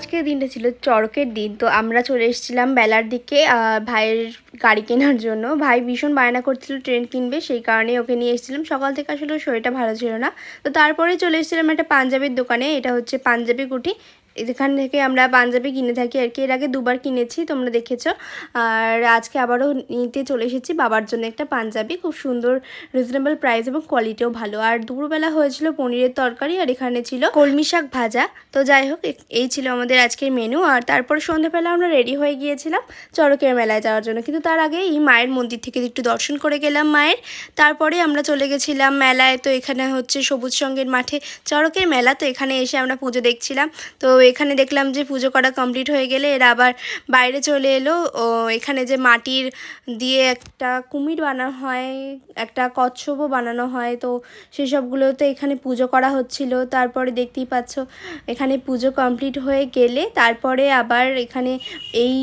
আজকের দিনটা ছিল চড়কের দিন। তো আমরা চলে এসেছিলাম বেলার দিকে ভাইয়ের গাড়ি কেনার জন্য। ভাই ভীষণ বায়না করছিল ট্রেন কিনবে, সেই কারণে ওকে নিয়ে এসেছিলাম। সকাল থেকে আসলে শরীরটা ভালো ছিল না। তো তারপরে চলে এসেছিলাম একটা পাঞ্জাবির দোকানে, এটা হচ্ছে পাঞ্জাবি কুটি এখান থেকে আমরা পাঞ্জাবি কিনে থাকি আর কি। এর আগে দুবার কিনেছি, তোমরা দেখেছ। আর আজকে আবারও নিতে চলে এসেছি বাবার জন্য একটা পাঞ্জাবি। খুব সুন্দর রিজনেবল প্রাইস এবং কোয়ালিটিও ভালো। আর দুপুরবেলা হয়েছিল পনিরের তরকারি আর এখানে ছিল কলমি শাক ভাজা। তো যাই হোক এই ছিল আমাদের আজকের মেনু আর তারপর সন্ধ্যাবেলা আমরা রেডি হয়ে গিয়েছিলাম চড়কের মেলায় যাওয়ার জন্য। কিন্তু তার আগে এই মায়ের মন্দির থেকে একটু দর্শন করে গেলাম মায়ের। তারপরে আমরা চলে গেছিলাম মেলায়। তো এখানে হচ্ছে সবুজ সঙ্গের মাঠে চড়কের মেলা। তো এখানে এসে আমরা পুজো দেখছিলাম। তো এখানে দেখলাম যে পুজো করা কমপ্লিট হয়ে গেলে এরা আবার বাইরে চলে এলো। ও, এখানে যে মাটির দিয়ে একটা কুমির বানানো হয়, একটা কচ্ছপও বানানো হয়, তো সেসবগুলোতে এখানে পুজো করা হচ্ছিল। তারপরে দেখতেই পাচ্ছ, এখানে পুজো কমপ্লিট হয়ে গেলে তারপরে আবার এখানে এই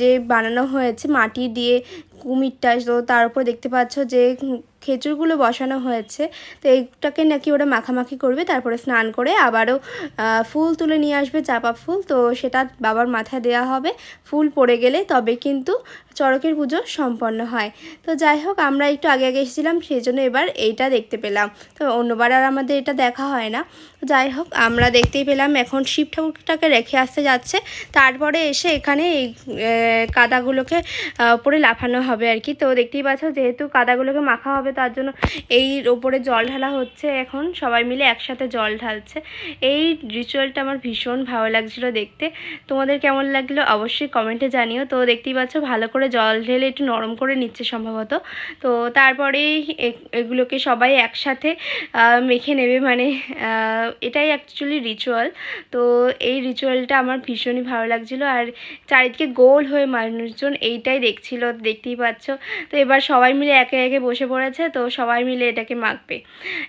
যে বানানো হয়েছে মাটি দিয়ে কুমিরটা, তো তার উপর দেখতে পাচ্ছ যে খেজুরগুলো বসানো হয়েছে। তো এইটাকে নাকি ওরা মাখামাখি করবে, তারপরে স্নান করে আবারও ফুল তুলে নিয়ে আসবে, চাপা ফুল। তো সেটা বাবার মাথায় দেওয়া হবে। ফুল পড়ে গেলে তবে কিন্তু চড়কের পুজো সম্পন্ন হয়। তো যাই হোক, আমরা একটু আগে আগে এসেছিলাম, সেই জন্য এবার এইটা দেখতে পেলাম। তো অন্যবার আর আমাদের এটা দেখা হয় না। যাই হোক, আমরা দেখতেই পেলাম, এখন শিব ঠাকুরটাকে রেখে আসতে যাচ্ছে। তারপরে এসে এখানে এই কাদাগুলোকে ওপরে লাফানো হবে। আর কি। তো দেখতেই পাচ্ছ, যেহেতু কাদাগুলোকে মাখা হবে, তার জন্য এই ওপরে জল ঢালা হচ্ছে এখন। সবাই মিলে একসাথে জল ঢালছে। এই রিচুয়ালটা আমার ভীষণ ভালো লাগছিল দেখতে। তোমাদের কেমন লাগল অবশ্যই কমেন্টে জানিও। তো দেখতেই পাচ্ছ, ভালো করে জল ঢেলে একটু নরম করে নিচ্ছে সম্ভবত। তো তারপরেই এগুলোকে সবাই একসাথে মেখে নেবে মানে এটাই অ্যাকচুয়ালি রিচুয়াল তো এই রিচুয়ালটা আমার ভীষণই ভালো লাগছিল। আর চারিদিকে গোল হয়ে মানুষজন এইটাই দেখছিল, দেখতেই পাচ্ছ। তো এবার সবাই মিলে একে একে বসে পড়েছে, তো সবাই মিলে এটাকে মাখবে।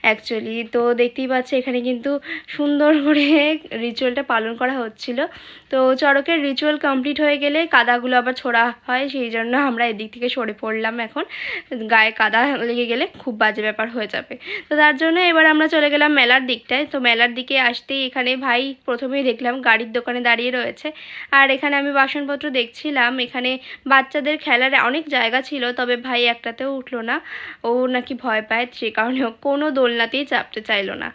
অ্যাকচুয়ালি তো দেখতেই পাচ্ছ এখানে কিন্তু সুন্দর করে রিচুয়ালটা পালন করা হচ্ছিল। তো চড়কের রিচুয়াল কমপ্লিট হয়ে গেলে কাদাগুলো আবার ছোড়া হয়, সেই জন্য আমরা এদিক থেকে সরে পড়লাম এখন। গায়ে কাদা লেগে গেলে খুব বাজে ব্যাপার হয়ে যাবে। তো তার জন্য এবার আমরা চলে গেলাম মেলার দিকটায়। তো মেলার দিকে আসতেই এখানে ভাই প্রথমেই দেখলাম গাড়ির দোকানে দাঁড়িয়ে রয়েছে। আর এখানে আমি বাসনপত্র দেখছিলাম। এখানে বাচ্চাদের খেলার অনেক জায়গা ছিল, তবে ভাই একটাতেও উঠল না। ও নাকি ভয় পায়, সে কারণে কোনো দোলনাতেই চাপতে চাইলো না।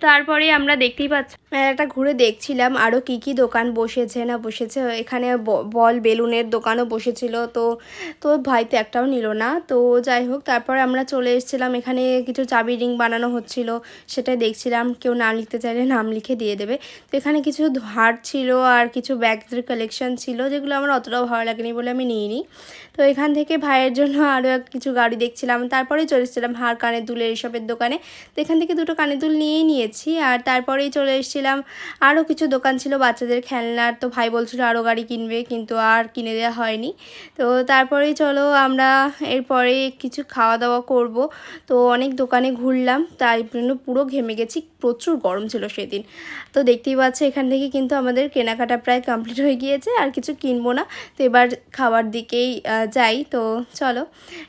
তারপরে আমরা দেখতেই পাচ্ছি মেলাটা ঘুরে দেখছিলাম আরও কী কী দোকান বসেছে না বসেছে। এখানে বল, বেলুনের দোকানও বসেছিল, তো তো ভাই তো একটাও নিল না। তো যাই হোক, তারপর আমরা চলে এসেছিলাম, এখানে কিছু চাবি রিং বানানো হচ্ছিল, সেটাই দেখছিলাম, কেউ নাম লিখতে চাইলে নাম লিখে দিয়ে দেবে। তো এখানে কিছু হার ছিল আর কিছু ব্যাগসের কালেকশন ছিল, যেগুলো আমার অতটাও ভালো লাগেনি বলে আমি নিইনি। তো এখান থেকে ভাইয়ের জন্য আরও কিছু গাড়ি দেখছিলাম, তারপরে চলে এসেছিলাম হার কানের দুলের এসবের দোকানে। তো এখান থেকে দুটো কানের দুল নিয়েই নিয়েছি, আর তারপরেই চলে এসেছিলাম আরও কিছু দোকান ছিল, বাচ্চাদের খেলনার তো ভাই বলছিল আরও গাড়ি কিনবে, কিন্তু আর কিনে দেওয়া হয়নি। তো তারপরেই চলো আমরা এরপরে কিছু খাওয়া দাওয়া করব। তো অনেক দোকানে ঘুরলাম, তাই জন্য পুরো ঘেমে গেছি, প্রচুর গরম ছিল সেদিন। তো দেখতেই পাচ্ছ, এখান থেকে কিন্তু আমাদের কেনাকাটা প্রায় কমপ্লিট হয়ে গিয়েছে, আর কিছু কিনবো না। তো এবার খাবার দিকেই যাই, তো চলো।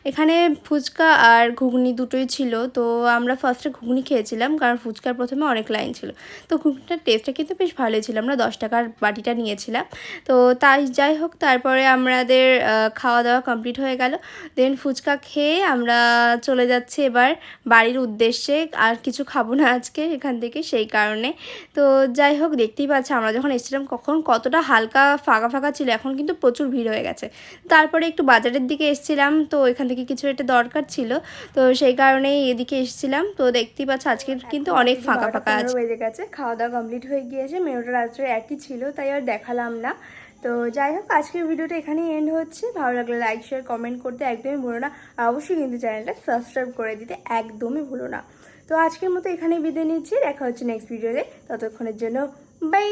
এখানে ফুচকা আর ঘুগনি দুটোই ছিল, তো আমরা ফার্স্টে ঘুগনি খেয়েছিলাম, কারণ ফুচকার প্রথমে অনেক লাইন ছিল। তো ঘুগনিটার টেস্টটা কিন্তু বেশ ভালোই ছিল। আমরা দশ টাকার বাটিটা নিয়েছিলাম। তো তাই যাই হোক তারপরে আমাদের খাওয়া দাওয়া কমপ্লিট হয়ে গেল। দেন ফুচকা খেয়ে আমরা চলে যাচ্ছি এবার বাড়ির উদ্দেশ্যে। আর কিছু খাব না আজকে এখান থেকে সেই কারণে। তো যাই হোক দেখতেই পাচ্ছি আমরা যখন এসেছিলাম কখন কতটা হালকা ফাঁকা ফাঁকা ছিল। এখন কিন্তু প্রচুর ভিড় হয়ে গেছে। তারপরে একটু বাজারের দিকে এসেছিলাম। তো এখান থেকে কিছু একটা দরকার ছিল। তো সেই কারণেই এদিকে এসেছিলাম। তো দেখতেই পাচ্ছ আজকে কিন্তু অনেক ফাঁকা ফাঁকা আছে বেজে গেছে। খাওয়া দাওয়া কমপ্লিট হয়ে গিয়েছে মেনুটা রাত্রে একই ছিল, তাই আর দেখালাম না। তো যাই হোক, আজকের ভিডিওটা এখানেই এন্ড হচ্ছে। ভালো লাগলে লাইক শেয়ার কমেন্ট করতে একদমই ভুলো না। অবশ্যই কিন্তু চ্যানেলটা সাবস্ক্রাইব করে দিতে একদমই ভুলো না। তো আজকের মতো এখানেই বিদায় নিচ্ছি। দেখা হচ্ছে নেক্সট ভিডিওতে ততক্ষণের জন্য বাই